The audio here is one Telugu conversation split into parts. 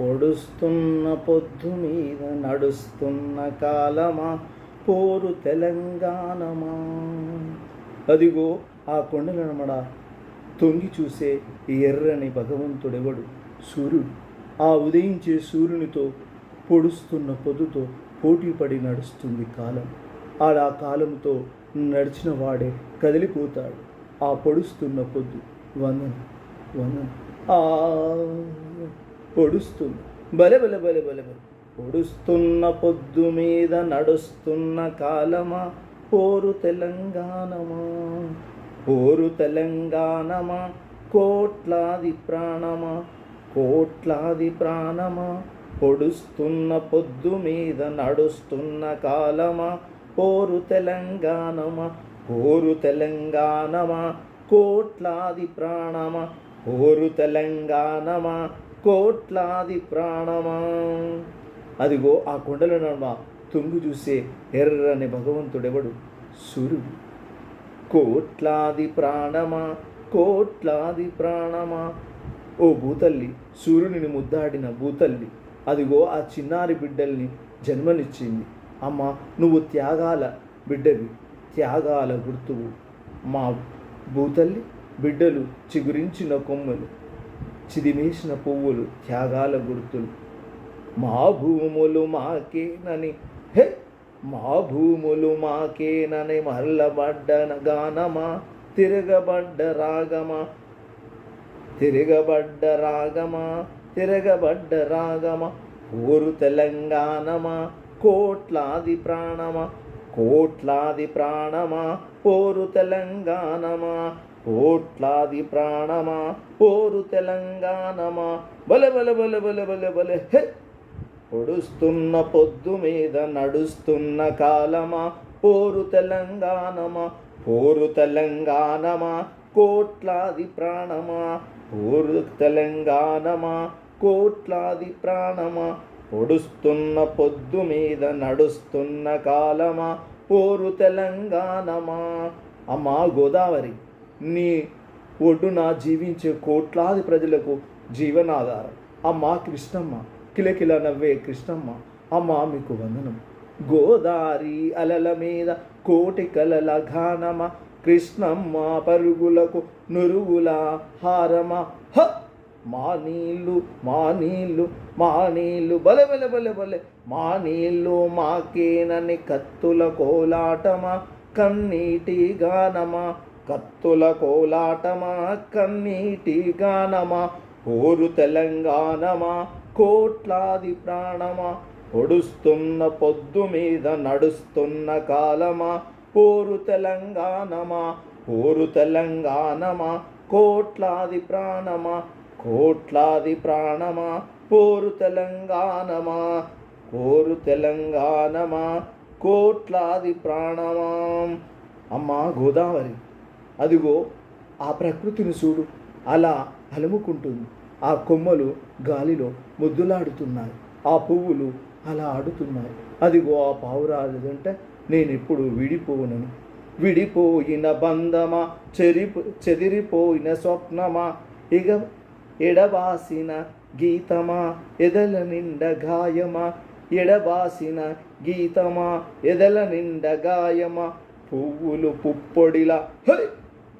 పొడుస్తున్న పొద్దు మీద నడుస్తున్న కాలమా? పోరు తెలంగాణమా? అదిగో ఆ కొండలనమడ తొంగి చూసే ఎర్రని భగవంతుడెవడు? సూర్యుడు. ఆ ఉదయించే సూర్యునితో పొడుస్తున్న పొద్దుతో పోటీపడి నడుస్తుంది కాలం. ఆడ ఆ కాలంతో నడిచిన వాడే కదిలిపోతాడు. ఆ పొడుస్తున్న పొద్దు. వందన. వందన. ఆ పొడుస్తుంది. బలె బలె బలె బలె బలె పొడుస్తున్న పొద్దు మీద నడుస్తున్న కాలమా? పోరు తెలంగాణమా? పోరు తెలంగాణమా? కోట్లాది ప్రాణమా? కోట్లాది ప్రాణమా? పొడుస్తున్న పొద్దు మీద నడుస్తున్న కాలమా? పోరు తెలంగాణమా? పోరు తెలంగాణమా? కోట్లాది ప్రాణమా? పోరు తెలంగాణమా? కోట్లాది ప్రాణమా. అదిగో ఆ కొండల నడుమ తుంగు చూసే ఎర్రని భగవంతుడెవడు? సూర్యుడు. కోట్లాది ప్రాణమా కోట్లాది ప్రాణమా. ఓ భూతల్లి సూర్యుని ముద్దాడిన భూతల్లి అదిగో ఆ చిన్నారి బిడ్డల్ని జన్మనిచ్చింది. అమ్మ నువ్వు త్యాగాల బిడ్డవి త్యాగాల గుర్తువు. మా భూతల్లి బిడ్డలు చిగురించిన కొమ్మలు. చిదిమేసిన పువ్వులు త్యాగాల గుర్తులు. మా భూములు మాకేనని హే! మా భూములు మాకేనని మరలబడ్డ గానమా తిరగబడ్డ రాగమా? తిరగబడ్డ రాగమా? తిరగబడ్డ రాగమా? ఊరు తెలంగాణమా? కోట్లాది ప్రాణమా? కోట్లాది ప్రాణమా? పోరు తెలంగాణమా? కోట్లాది ప్రాణమా పోరు తెలంగాణమా. బలె బలె బలె బలె బలె బలె హే. పొడుస్తున్న పొద్దు మీద నడుస్తున్న కాలమా పోరు తెలంగాణమా. పోరు తెలంగాణమా కోట్లాది ప్రాణమా. పోరు తెలంగాణమా కోట్లాది ప్రాణమా. పొడుస్తున్న పొద్దు మీద నడుస్తున్న కాలమా పోరు తెలంగాణమా. అమ్మా గోదావరి. నీ ఒడ్డున జీవించే కోట్లాది ప్రజలకు జీవనాధారం. అమ్మా కృష్ణమ్మ కిలకిల నవ్వే కృష్ణమ్మ అమ్మ మీకు వందనం. గోదారి అలల మీద కోటి కలల ఘానమ కృష్ణమ్మ పరుగులకు నురుగుల హారమ. హ! మా నీళ్ళు మా నీళ్ళు మా నీళ్ళు బలె బలె బలె బలె మా నీళ్ళు మాకేనని కత్తుల కోలాటమా కన్నీటి గానమా కత్తుల కోలాటమా కన్నీటి గానమా ఓరు తెలంగాణమా కోట్లాది ప్రాణమా పొడుస్తున్న పొద్దు మీద నడుస్తున్న కాలమా పోరు తెలంగాణమా పోరు తెలంగాణమా కోట్లాది ప్రాణమా కోట్లాది ప్రాణమా పోరు తెలంగాణమా కోరు తెలంగాణమా కోట్లాది ప్రాణమా. అమ్మా గోదావరి అదిగో ఆ ప్రకృతిని చూడు. అలా అలుముకుంటుంది. ఆ కొమ్మలు గాలిలో ముద్దులాడుతున్నాయి. ఆ పువ్వులు అలా ఆడుతున్నాయి. అదిగో ఆ పావురాలు నేనెప్పుడు నేను విడిపోయిన బంధమా చెరి చెదిరిపోయిన స్వప్నమా ఇగ ఎడబాసిన గీతమా ఎదల నిండ గాయమా ఎడబాసిన గీతమా ఎదల నిండ గాయమా పువ్వులు పుప్పొడిలా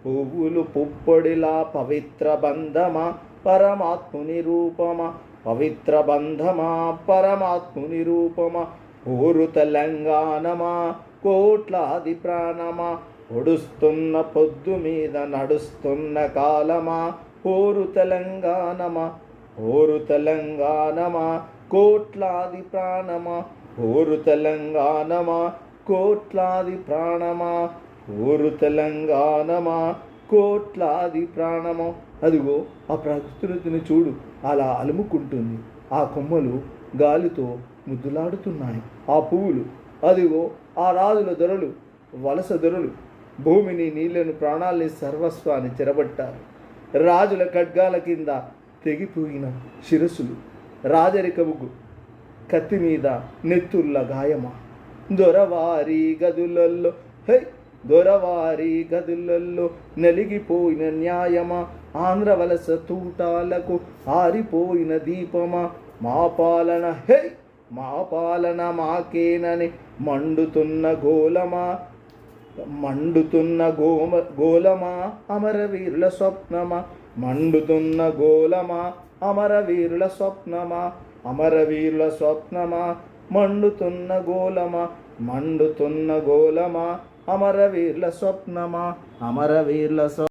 పువ్వులు పుప్పొడిలా పవిత్ర బంధమా పరమాత్ముని రూపమా? పవిత్ర బంధమా పరమాత్ముని రూపమా? ఊరు తెలంగాణమా కోట్లాది ప్రాణమా? పొడుస్తున్న పొద్దు మీద నడుస్తున్న కాలమా? ఊరు తెలంగాణమా ఊరు తెలంగాణమా కోట్లాది ప్రాణమా? ఊరు తెలంగాణమా కోట్లాది ప్రాణమా? ఊరు తెలంగాణమా కోట్లాది ప్రాణమో. అదిగో ఆ ప్రకృతిని చూడు అలా అలుముకుంటుంది. ఆ కొమ్మలు గాలితో ముద్దులాడుతున్నాయి. ఆ పువ్వులు అదిగో ఆ రాజుల దొరలు వలస దొరలు భూమిని నీళ్ళను ప్రాణాల్ని సర్వస్వాన్ని చెరబట్టారు. రాజుల ఖడ్గాల కింద తెగిపోయిన శిరస్సులు రాజరికముకు కత్తి మీద నెత్తుల్ల గాయమా? దొరవారి గదులల్లో హై దొరవారి గదులలో నలిగిపోయిన న్యాయమా? ఆంధ్ర వలస తూటాలకు ఆరిపోయిన దీపమా? మా పాలన హే మా పాలన మాకేనని మండుతున్న గోలమా మండుతున్న గోమ గోలమా అమరవీరుల స్వప్నమా? మండుతున్న గోలమా అమరవీరుల స్వప్నమా? అమరవీరుల స్వప్నమా? మండుతున్న గోలమా మండుతున్న గోలమా అమరవీరుల స్వప్నమా అమరవీరుల స్వ